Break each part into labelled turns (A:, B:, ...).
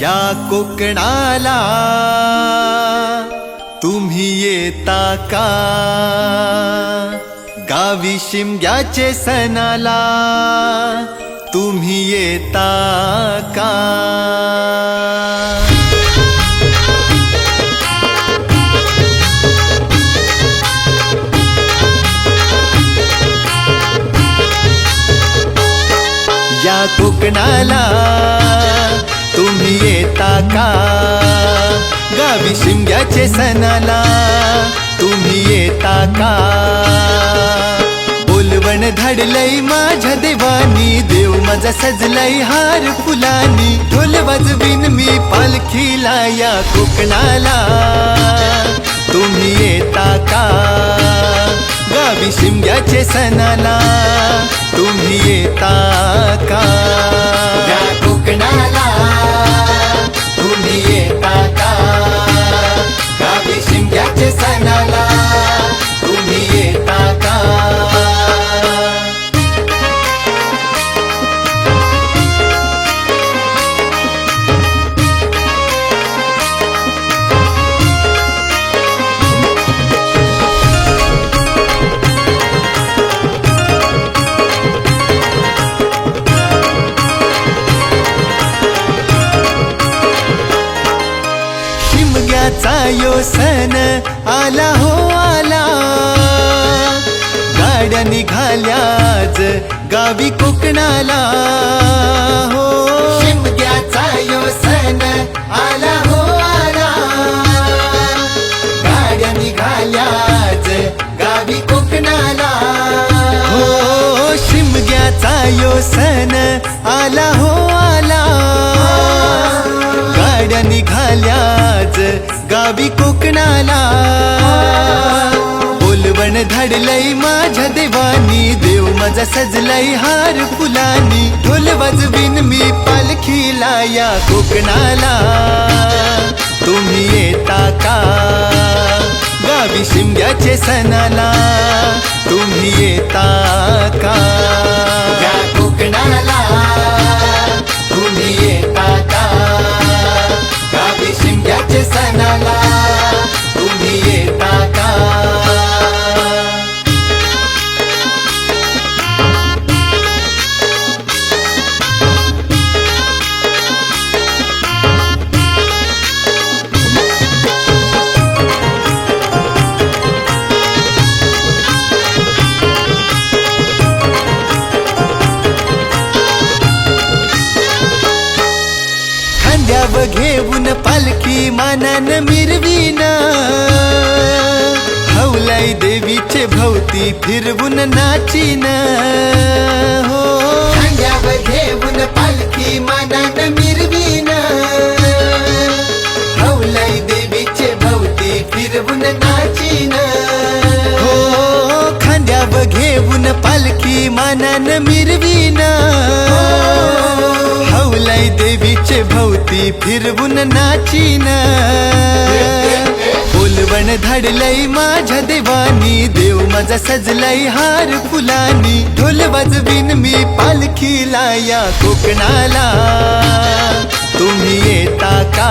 A: या कोकणाला तुम्ही येता का? गावी शिमग्याचे सणाला तुम्ही येता का? या कोकणाला गावी शिमग्याचे सणाला तुम्ही येता का? बोलवण धाडलय माझ्या देवानी देव माझा सजलय हार फुलानी. ढोल वाजवीन मी पालखीला या कोकणाला. तुम्ही येता का? गावी शिमग्याचे सणाला तुम्ही येता का? या कोकणाला. शिमग्याचे सण आला हो आला. गाड्या निघाल्याच गावी कोकणाला. हो. शिमग्याचा यो सण आला हो आला. गाड्या निघाल्याच गावी कोकणाला. हो शिमग्याचा यो सण आला हो आला. गाड्या निघाल्याच गावी कोकणाला. बोलवण धाडलय माझ्या देवानी देव माझा सजलय हार फुलानी. ढोल वाजवीन मी पालखीला या कोकणाला. तुम्ही येता का? गावी शिमग्याचे सणाला. तुम्ही येता का? या कोकणाला. पालखी मानान मिरवीन. हौलाई देवीचे भोवती फिरवून नाचीन. हो. खांद्यावर घेऊन पालखी मानान मिरवीन. हौलाई देवीचे भोवती फिरवून नाचीन. हो. खांद्याव घेऊन पालखी मानान मिरवीन. भोवती फिरवून नाचीन. बोलवण धाडलय माझ्या देवानी देव माझा सजलय हार फुलानी. ढोल वाजवीन मी पालखीला या कोकणाला. तुम्ही येता का?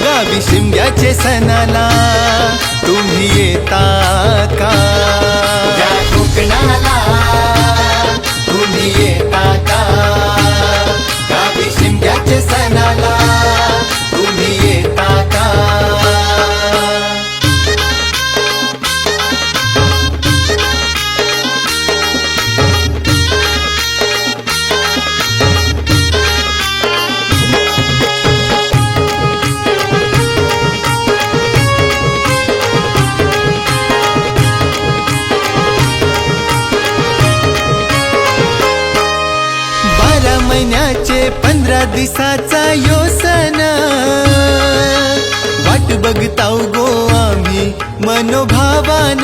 A: गावी शिमग्याचे सणाला. तुम्ही येता महिन्याचे पंधरा दिसाचा यो सण वाट बघताव गो आम्ही मनोभावान.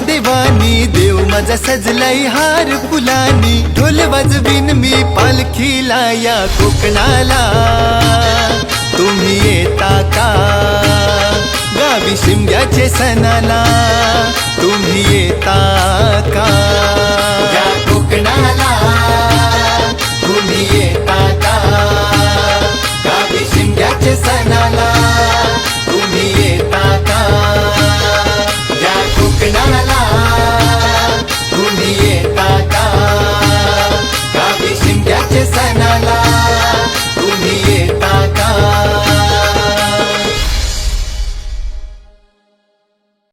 A: देवानी देव माझा सजलाय हार फुलानी ढोल वाजवीन मी पालखीला या कोकणाला. तुम्ही येता का? गावी शिमग्याचे सणाला. तुम्ही येता